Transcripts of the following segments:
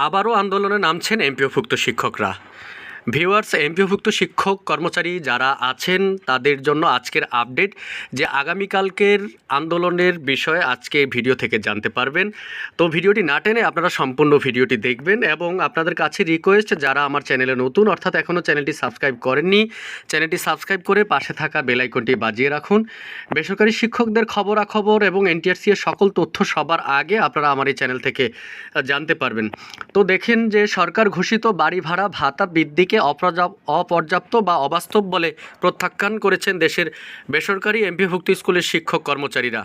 আবারও আন্দোলনে নামছেন এমপিওভুক্ত শিক্ষকরা। ভিউয়ার্স, এমপিওভুক্ত শিক্ষক, কর্মচারী যারা আছেন, তাদের জন্য আজকের আপডেট যে আগামীকালকের আন্দোলনের বিষয়ে আজকে ভিডিও থেকে জানতে পারবেন। তো ভিডিওটি না টেনে আপনারা সম্পূর্ণ ভিডিওটি দেখবেন এবং আপনাদের কাছে রিকোয়েস্ট যারা আমার চ্যানেলে নতুন, অর্থাৎ এখনও চ্যানেলটি সাবস্ক্রাইব করেননি, চ্যানেলটি সাবস্ক্রাইব করে পাশে থাকা বেল আইকনটি বাজিয়ে রাখুন। বেসরকারি শিক্ষকদের খবরাখবর এবং এনটিআরসি এর সকল তথ্য সবার আগে আপনারা আমার এই চ্যানেল থেকে জানতে পারবেন। তো দেখেন যে সরকার ঘোষিত বাড়ি ভাড়া ভাতা বৃদ্ধিকে অপর্যাপ্ত বা অবাস্তব বলে প্রত্যাখ্যান করেছেন দেশের বেসরকারি এমপিভুক্ত স্কুলের শিক্ষক কর্মচারীরা।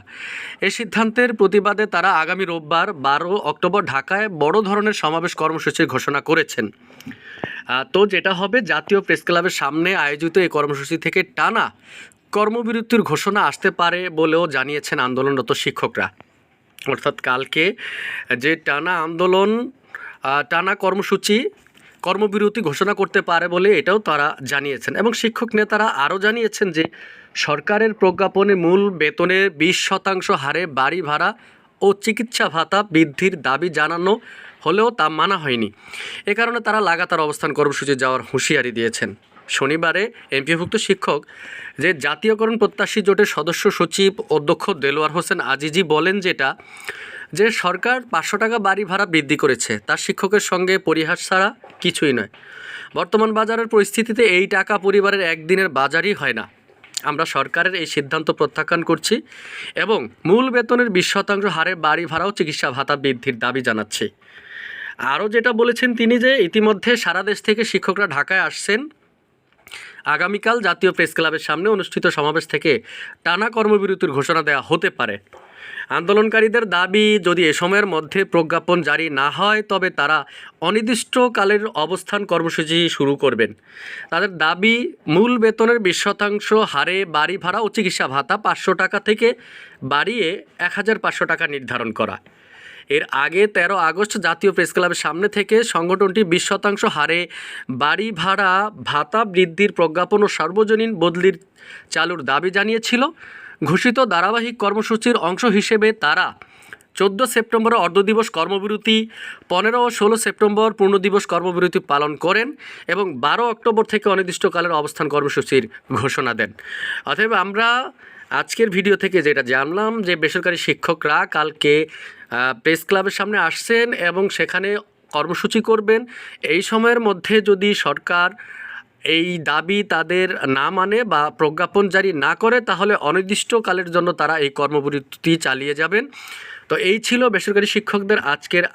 এই সিদ্ধান্তের প্রতিবাদে তারা আগামী রোববার বারো অক্টোবর ঢাকায় বড় ধরনের সমাবেশ কর্মসূচির ঘোষণা করেছেন। তো যেটা হবে, জাতীয় প্রেস ক্লাবের সামনে আয়োজিত এই কর্মসূচি থেকে টানা কর্মবিরতির ঘোষণা আসতে পারে বলেও জানিয়েছেন আন্দোলনরত শিক্ষকরা। অর্থাৎ কালকে যে টানা আন্দোলন টানা কর্মসূচি কর্মবিরতি ঘোষণা করতে পারে বলে এটাও তারা জানিয়েছেন। এবং শিক্ষক নেতারা আরও জানিয়েছেন যে, সরকারের প্রজ্ঞাপনে মূল বেতনের বিশ শতাংশ হারে বাড়ি ভাড়া ও চিকিৎসা ভাতা বৃদ্ধির দাবি জানানো হলেও তা মানা হয়নি। এ কারণে তারা লাগাতার অবস্থান কর্মসূচি যাওয়ার হুঁশিয়ারি দিয়েছেন। শনিবারে এমপিভুক্ত শিক্ষক যে, জাতীয়করণ প্রত্যাশী জোটের সদস্য সচিব অধ্যক্ষ দেলোয়ার হোসেন আজিজি বলেন যেটা যে সরকার পাঁচশো টাকা বাড়ি ভাড়া বৃদ্ধি করেছে, তার শিক্ষকের সঙ্গে পরিহাস ছাড়া কিছুই নয়। বর্তমান বাজারের পরিস্থিতিতে এই টাকা পরিবারের একদিনের বাজারই হয় না। আমরা সরকারের এই সিদ্ধান্ত প্রত্যাখ্যান করছি এবং মূল বেতনের বিশ শতাংশ হারে বাড়ি ভাড়াও চিকিৎসা ভাতা বৃদ্ধির দাবি জানাচ্ছি। আরও যেটা বলেছেন তিনি যে ইতিমধ্যে সারা দেশ থেকে শিক্ষকরা ঢাকায় আসছেন। আগামীকাল জাতীয় প্রেস ক্লাবের সামনে অনুষ্ঠিত সমাবেশ থেকে টানা কর্মবিরতির ঘোষণা দেওয়া হতে পারে। আন্দোলনকারীদের দাবি, যদি এ সময়ের মধ্যে প্রজ্ঞাপন জারি না হয়, তবে তারা অনির্দিষ্টকালের অবস্থান কর্মসূচি শুরু করবেন। তাদের দাবি, মূল বেতনের বিশ শতাংশ হারে বাড়ি ভাড়া ও চিকিৎসা ভাতা পাঁচশো টাকা থেকে বাড়িয়ে এক হাজার পাঁচশো টাকা নির্ধারণ করা। এর আগে তেরো আগস্ট জাতীয় প্রেস ক্লাবের সামনে থেকে সংগঠনটি বিশ শতাংশ হারে বাড়ি ভাড়া, ভাতা বৃদ্ধির প্রজ্ঞাপন ও সার্বজনীন বদলির চালুর দাবি জানিয়েছিল। ঘোষিত ধারাবাহিক কর্মসূচির অংশ হিসেবে তারা চোদ্দ সেপ্টেম্বর অর্ধদিবস কর্মবিরতি, পনেরো ও ষোলো সেপ্টেম্বর পূর্ণদিবস কর্মবিরতি পালন করেন এবং বারো অক্টোবর থেকে অনির্দিষ্টকালের অবস্থান কর্মসূচির ঘোষণা দেন। অতএব আমরা আজকের ভিডিও থেকে যেটা জানলাম যে বেসরকারি শিক্ষকরা কালকে প্রেস ক্লাবের সামনে আসছেন এবং সেখানে কর্মসূচি করবেন। এই সময়ের মধ্যে যদি সরকার এই দাবি তাদের না মানে বা প্রজ্ঞাপন জারি না করে, তাহলে অনির্দিষ্টকালের জন্য তারা এই কর্মবিরতি চালিয়ে যাবেন। তো এই ছিল বেসরকারি শিক্ষকদের আজকের